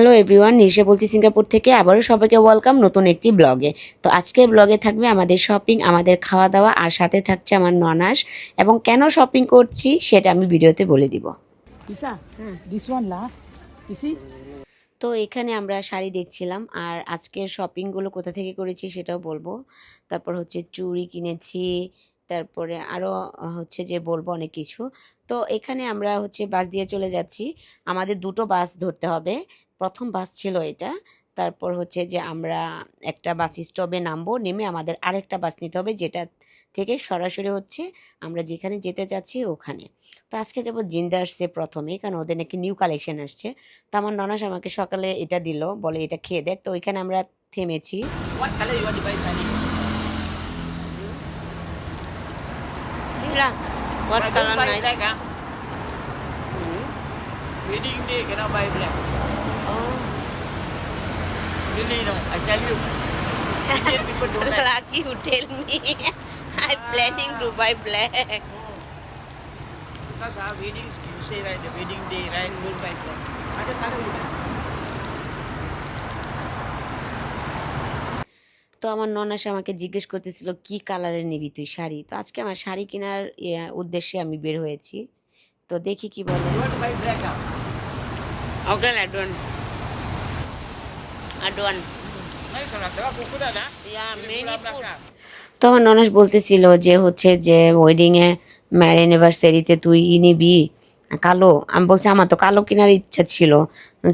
Hello everyone নিশে বলছি Singapore থেকে। আবারও সবাইকে ওয়েলকাম নতুন একটি ব্লগে। তো আজকের ব্লগে থাকবে আমাদের শপিং আমাদের খাওয়া দাওয়া আর সাথে থাকছে আমার ননাস। এবং কেন শপিং করছি সেটা আমি ভিডিওতে বলে দিব. তো এখানে আমরা শাড়ি দেখছিলাম আর আজকের শপিংগুলো কোথা থেকে করেছি সেটাও বলব। তারপর হচ্ছে চুড়ি কিনেছি তারপরে আরও হচ্ছে যে বলব অনেক কিছু। তো এখানে আমরা হচ্ছে বাস দিয়ে চলে যাচ্ছি। আমাদের দুটো বাস ধরতে হবে। প্রথম বাস ছিল এটা। তারপর হচ্ছে যে আমরা একটা বাস স্টপে নামবো নেমে আমাদের আরেকটা বাস নিতে হবে যেটা থেকে সরাসরি হচ্ছে আমরা যেখানে যেতে চাচ্ছি ওখানে। তো আজকে যাব জিন্দার্সে প্রথমে কারণ ওদের নাকি নিউ কালেকশন আসছে। তো আমার ননাস আমাকে সকালে এটা দিল বলে এটা খেয়ে দেখ। তো ওইখানে আমরা থেমেছি। What color black ah. Wedding day cannot buy black. Really no, I tell you. Indian people don't like. Lucky you tell me. I'm planning to buy black. Oh. Because our weddings, you say right, the wedding day, right, don't buy black. Other color you like. তো আমার ননাস আমাকে জিজ্ঞেস করতেছিল কি কালারের নিবি তুই শাড়ি তো আজকে আমার শাড়ি কেনার ইয়ে, উদ্দেশ্যে আমি বের হয়েছি তো দেখি কি বলে You want to buy black ah? Okay লাডুয়ান আডুয়ান Nice lah, tengok buku dah dah. Yeah, Boleh many pulang food. belakang. তো আমার ননাস বলতেছিল যে হচ্ছে যে ওয়েডিংয়ে ম্যারি অ্যানিভার্সারিতে তুই নিবি কালো আমি বলছি আমার তো কালো কেনার ইচ্ছা ছিল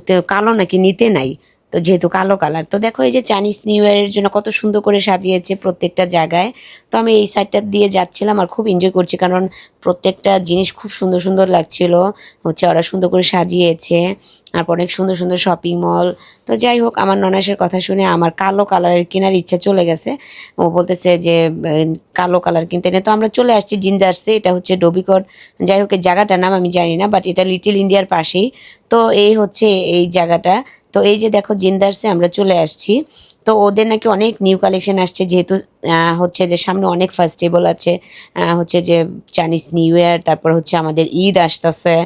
তো কালো নাকি নিতে নাই তো যেহেতু কালো কালার, তো দেখো এই যে চাইনিজ নিউ ইয়ারের জন্য কত সুন্দর করে সাজিয়েছে প্রত্যেকটা জায়গায়। তো আমি এই সাইডটা দিয়ে যাচ্ছিলাম আর খুব এনজয় করছি কারণ প্রত্যেকটা জিনিস খুব সুন্দর সুন্দর লাগছিল। হচ্ছে ওরা সুন্দর করে সাজিয়েছে আর অনেক সুন্দর সুন্দর শপিং মল তো যাই হোক, আমার ননাসের কথা শুনে আমার কালো কালারের কেনার ইচ্ছা চলে গেছে। ও বলতেছে যে কালো কালার কিনতে নেই তো আমরা চলে আসছি জিন্দার্সে, এটা হচ্ছে ডবিকট। যাই হোক জায়গাটার নাম আমি জানি না বাট এটা লিটিল ইন্ডিয়ার পাশেই। তো এই হচ্ছে এই জায়গাটা। তো এই যে দেখো জিন্দার্সে আমরা চলে আসছি। তো ওদের নাকি অনেক নিউ কালেকশন আসছে, যেহেতু হচ্ছে যে সামনে অনেক ফেস্টিভ্যাল আছে হচ্ছে যে চাইনিজ নিউ ইয়ার তারপর হচ্ছে আমাদের ঈদ আসতেছে,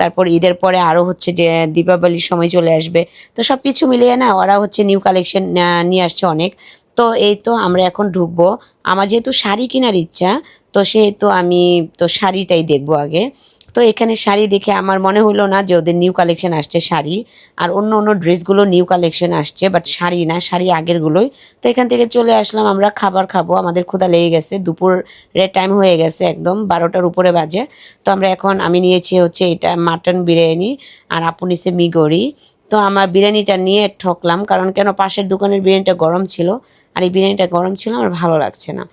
তারপর ঈদের পরে আরও হচ্ছে যে দীপাবলির সময় চলে আসবে। তো সব কিছু মিলিয়ে না ওরা হচ্ছে নিউ কালেকশন নিয়ে আসছে অনেক। তো এই তো আমরা এখন ঢুকবো। আমার যেহেতু শাড়ি কেনার ইচ্ছা, তো সেহেতু আমি তো শাড়িটাই দেখব আগে। তো এখানে শাড়ি দেখে আমার মনে হলো না যে ওদের নিউ কালেকশন আসছে শাড়ি, আর অন্য অন্য ড্রেসগুলো নিউ কালেকশন আসছে বাট শাড়ি না, শাড়ি আগেরগুলোই। তো এখান থেকে চলে আসলাম, আমরা খাবার খাব, আমাদের ক্ষুধা লেগে গেছে দুপুরের টাইম হয়ে গেছে একদম, বারোটার উপরে বাজে। তো আমরা এখন, আমি নিয়েছি হচ্ছে এটা মাটন বিরিয়ানি আর আপু নিছে মিগরি। তো আমার বিরিয়ানিটা নিয়ে ঠকলাম, কারণ কেন পাশের দোকানের বিরিয়ানিটা গরম ছিল, আর এই বিরিয়ানিটা গরম ছিল, আমার ভালো লাগছে না।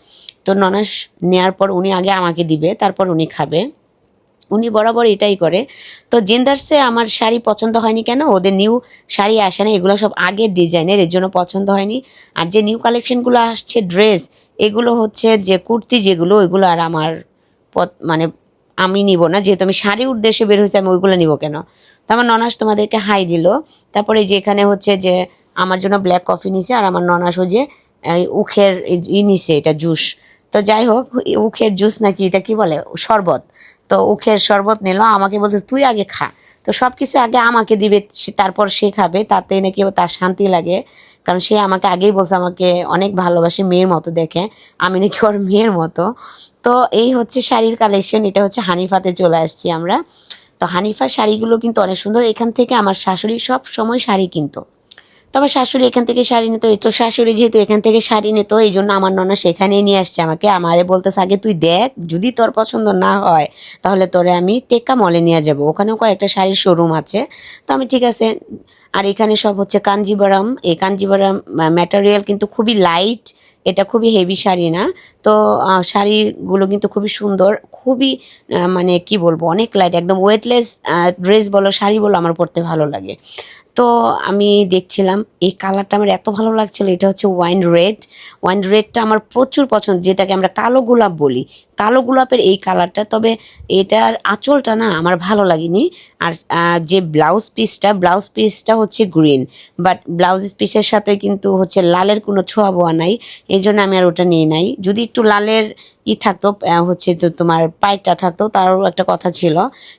তো ননাস নেওয়ার পর উনি আগে আমাকে দিবে, তারপর উনি খাবে। উনি বরাবর এটাই করে। তো জেন্দার্সে আমার শাড়ি পছন্দ হয়নি কেন? ওদের নিউ শাড়ি আসে না, এগুলো সব আগের ডিজাইনের, এর জন্য পছন্দ হয়নি। আর যে নিউ কালেকশনগুলো আসছে ড্রেস এগুলো হচ্ছে যে কুর্তি যেগুলো, ওইগুলো আর আমার মানে আমি নিব না। যেহেতু আমি শাড়ির উদ্দেশ্যে বের হয়েছি, আমি ওইগুলো নিব কেন? তো আমার ননাস তোমাদেরকে হাই দিল। তারপরে যে এখানে হচ্ছে যে আমার জন্য ব্ল্যাক কফি নিছে, আর আমার ননাসও যে উখের ই নিছে এটা জুস তো যাই হোক, উখের জুস নাকি, এটা কি বলে? শরবত। তো উখের শরবত নিল, আমাকে বলছে, তুই আগে খা। তো সব কিছু আগে আমাকে দিবে তারপর সে খাবে, তাতে নাকি তার শান্তি লাগে। কারণ সে আমাকে আগেই বলছে, আমাকে অনেক ভালোবাসে, মেয়ের মতো দেখে। আমি নাকি ওর মেয়ের মতো। তো এই হচ্ছে শাড়ির কালেকশন এটা হচ্ছে হানিফাতে চলে আসছি আমরা। তো হানিফার শাড়িগুলো কিন্তু অনেক সুন্দর। এখান থেকে আমার শাশুড়ি সব সময় শাড়ি কিনতো। তবে শাশুড়ি এখান থেকে শাড়ি নিত তো শাশুড়ি যেহেতু এখান থেকে শাড়ি নিত, এই জন্য আমার ননা সেখানেই নিয়ে আসছে আমাকে। আমারে বলতেছে, আগে তুই দেখ, যদি তোর পছন্দ না হয়, তাহলে তোরে আমি টেক্কা মলে নিয়ে যাব। ওখানেও কয়েকটা শাড়ির শোরুম আছে। তো আমি, ঠিক আছে। আর এখানে সব হচ্ছে কাঞ্জিবরম। এই কাঞ্জিবরম ম্যাটেরিয়াল কিন্তু খুবই লাইট এটা খুবই হেভি শাড়ি না। তো শাড়িগুলো কিন্তু খুবই সুন্দর, খুবই মানে কি বলব, অনেক লাইট একদম ওয়েটলেস ড্রেস বলো, শাড়ি বলো, আমার পরতে ভালো লাগে। তো, আমি দেখছিলাম, এই কালারটা আমার এত ভালো লাগছিল, এটা হচ্ছে ওয়াইন রেড ওয়াইন রেডটা আমার প্রচুর পছন্দ, যেটাকে আমরা কালো গোলাপ বলি। কালো গোলাপের এই কালারটা তবে এটার আঁচলটা না আমার ভালো লাগেনি। আর যে ব্লাউজ পিসটা ব্লাউজ পিসটা হচ্ছে গ্রিন বাট ব্লাউজ পিসের সাথে কিন্তু হচ্ছে লালের কোনো ছোঁয়া বোয়া নাই। এই জন্য আমি আর ওটা নিয়ে নাই। যদি একটু লালের ই থাকতো হচ্ছে তো তোমার পাইপটা থাকতো, তারও একটা কথা ছিল।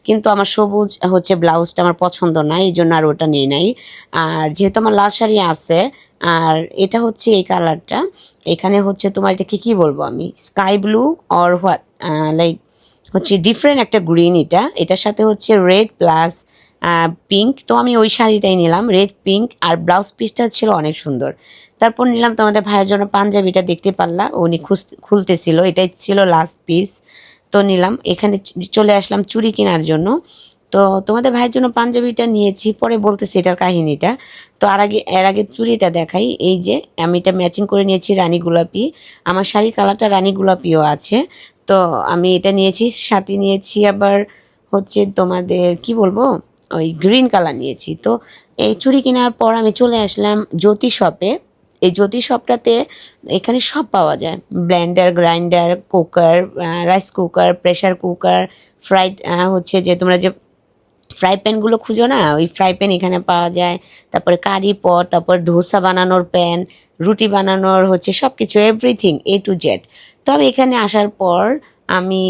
কিন্তু আমার সবুজ হচ্ছে ব্লাউজটা আমার পছন্দ না এই জন্য আর ওটা নিয়ে নাই। আর যেহেতু আমার লাল শাড়ি আছে, আর এটা হচ্ছে এই কালারটা, এখানে হচ্ছে তোমার এটাকে কি বলব আমি? Sky blue or what like হচ্ছে ডিফারেন্ট একটা গ্রিন এটা। এটার সাথে হচ্ছে রেড প্লাস পিঙ্ক তো আমি ওই শাড়িটাই নিলাম রেড পিঙ্ক আর ব্লাউজ পিসটা ছিল অনেক সুন্দর। তারপর নিলাম তোমাদের ভাইয়ের জন্য পাঞ্জাবিটা, দেখতে পারলা, উনি খুলতেছিল, এটাই ছিল লাস্ট পিস তো নিলাম, এখানে চলে আসলাম চুড়ি কেনার জন্য। তো তোমাদের ভাইয়ের জন্য পাঞ্জাবিটা নিয়েছি, পরে বলতেছি এটার কাহিনীটা। তো আর আগে, এর আগে চুড়িটা দেখাই, এই যে আমি এটা ম্যাচিং করে নিয়েছি রানী গোলাপি। আমার শাড়ি কালারটা রানী গোলাপিও আছে। তো আমি এটা নিয়েছি, সাথে নিয়েছি আবার হচ্ছে তোমাদের, কি বলব? ওই গ্রিন কালার নিয়েছি। তো এই চুড়ি কেনার পর আমি চলে আসলাম জ্যোতি শপে এই জ্যোতি শপটাতে এখানে সব পাওয়া যায়। Blender grinder cooker rice cooker pressure cooker fried হচ্ছে যে তোমরা যে ফ্রাই প্যানগুলো খুঁজো না, ওই ফ্রাই প্যান এখানে পাওয়া যায়। তারপরে কারি পট তারপর ধোসা বানানোর প্যান রুটি বানানোর হচ্ছে সব কিছু এভরিথিং এ টু জেড তো আমি এখানে আসার পর আমি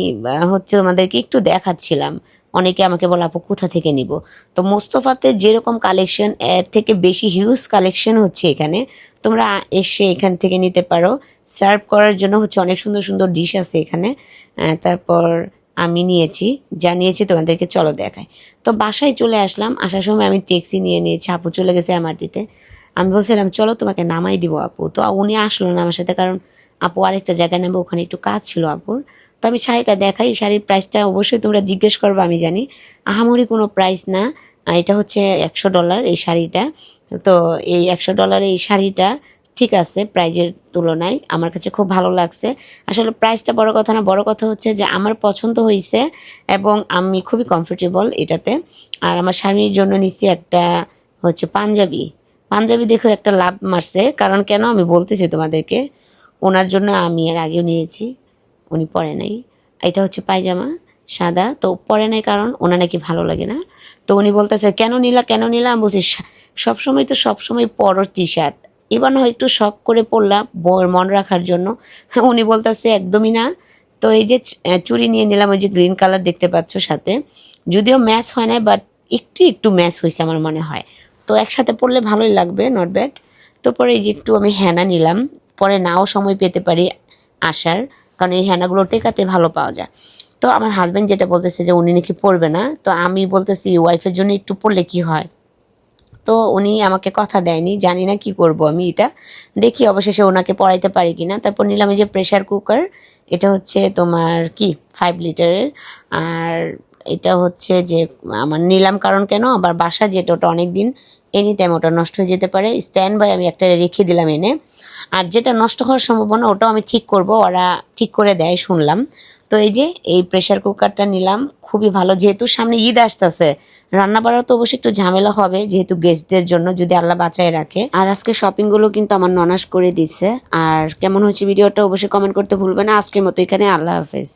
হচ্ছে তোমাদেরকে একটু দেখাচ্ছিলাম। অনেকে আমাকে বলে, আপু, কোথা থেকে নিব? তো মোস্তফাতে যেরকম কালেকশন এর থেকে বেশি হিউজ কালেকশন হচ্ছে এখানে। তোমরা এসে এখান থেকে নিতে পারো। সার্ভ করার জন্য হচ্ছে অনেক সুন্দর সুন্দর ডিশ আছে এখানে। তারপর আমি নিয়েছি, যা নিয়েছি তোমাদেরকে চলো দেখায় তো বাসায় চলে আসলাম। আসার সময় আমি ট্যাক্সি নিয়ে নিয়েছি। আপু চলে গেছে এমআরটিতে আমি বলছিলাম, চলো তোমাকে নামাই দিব আপু। তো উনি আসলো না আমার সাথে, কারণ আপু আরেকটা জায়গায় নেব ওখানে একটু কাজ ছিল আপুর। তো আমি শাড়িটা দেখাই, শাড়ির প্রাইসটা অবশ্যই তোমরা জিজ্ঞেস করবে, আমি জানি। আহামরি কোনো প্রাইস না এটা হচ্ছে একশো ডলার এই শাড়িটা। তো এই একশো ডলার এই শাড়িটা ঠিক আছে প্রাইজের তুলনায়, আমার কাছে খুব ভালো লাগছে। আসলে প্রাইসটা বড় কথা না, বড় কথা হচ্ছে যে আমার পছন্দ হয়েছে এবং আমি খুবই কমফোর্টেবল এটাতে। আর আমার স্বামীর জন্য নিচ্ছি একটা হচ্ছে পাঞ্জাবি। পাঞ্জাবি দেখো একটা লাভ মারছে। কারণ কেন? আমি বলতেছি তোমাদেরকে, ওনার জন্য আমি এর আগেও নিয়েছি, উনি পরে নাই। এটা হচ্ছে পায়জামা, সাদা। তো পরে নাই কারণ ওনার নাকি ভালো লাগে না। তো উনি বলতেছে, কেন নিলা কেন নিলা? আমি বলছি, "সা- সবসময় তো সবসময় পরো টি শার্ট এবার না হয় একটু শখ করে বউয়ের মন রাখার জন্য। উনি বলতেছে, একদমই না। তো এই যে চুরি নিয়ে নিলাম, ওই যে গ্রিন কালার দেখতে পাচ্ছ সাথে। যদিও ম্যাচ হয় না বাট একটু একটু ম্যাচ হয়েছে আমার মনে হয়। তো একসাথে পড়লে ভালোই লাগবে নট ব্যাড তো পরে এই যে একটু আমি হ্যানা নিলাম। পরে নাও সময় পেতে পারি আসার, কারণ এই হ্যানাগুলো টেকাতে ভালো পাওয়া যায়। তো আমার হাজব্যান্ড যেটা বলতেছে যে উনি নাকি পড়বে না, তো আমি বলতেছি ওয়াইফের জন্য একটু পড়লে কি হয়? তো উনি আমাকে কথা দেয়নি, জানি না কি করব আমি এটা। দেখি অবশেষে ওনাকে পড়াইতে পারি কি না তারপর নিলাম এই যে প্রেশার কুকার এটা হচ্ছে তোমার কি ফাইভ লিটারের আর এটা হচ্ছে যে, আমার নিলাম কারণ কেন? আবার বাসা যেটা ওটা অনেক দিন এনি টাইম ওটা নষ্ট হয়ে যেতে পারে। স্ট্যান্ড বাই আমি একটা রেখে দিলাম এনে। আর যেটা নষ্ট হওয়ার সম্ভাবনা, ওটাও আমি ঠিক করব, ওরা ঠিক করে দেয়, শুনলাম। তো এই যে, এই প্রেশার কুকারটা নিলাম, খুবই ভালো। যেহেতু সামনে ঈদ আসতেছে, রান্না বাড়াও তো অবশ্যই একটু ঝামেলা হবে, যেহেতু গেস্টদের জন্য যদি আল্লাহ বাঁচায় রাখে। আর আজকে শপিংগুলো কিন্তু আমার ননাস করে দিচ্ছে আর কেমন হচ্ছে ভিডিওটা অবশ্যই কমেন্ট করতে ভুলবে না। আজকের মতো এখানে, আল্লাহ হাফেজ।